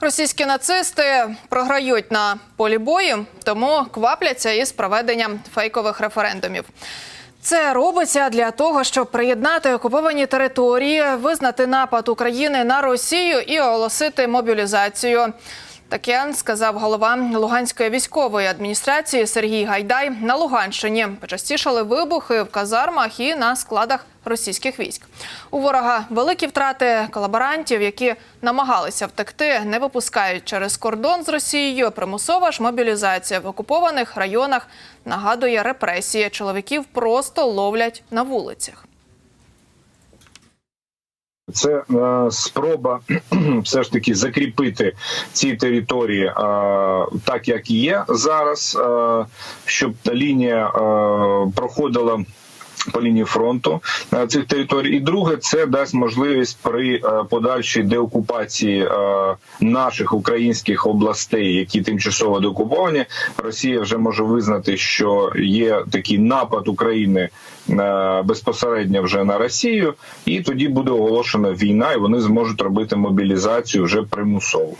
Російські нацисти програють на полі бою, тому квапляться із проведенням фейкових референдумів. Це робиться для того, щоб приєднати окуповані території, визнати напад України на Росію і оголосити мобілізацію. Таке сказав голова Луганської військової адміністрації Сергій Гайдай на Луганщині. Почастішали вибухи в казармах і на складах російських військ. У ворога великі втрати колаборантів, які намагалися втекти, не випускають через кордон з Росією. Примусова ж мобілізація в окупованих районах нагадує репресії. Чоловіків просто ловлять на вулицях. Це е, спроба все ж таки закріпити ці території е, так, як є зараз, е, щоб та лінія е, проходила. По лінії фронту е, цих територій, і друге, це дасть можливість при е, подальшій деокупації е, наших українських областей, які тимчасово деокуповані. Росія вже може визнати, що є такий напад України безпосередньо вже на Росію, і тоді буде оголошена війна, і вони зможуть робити мобілізацію вже примусово.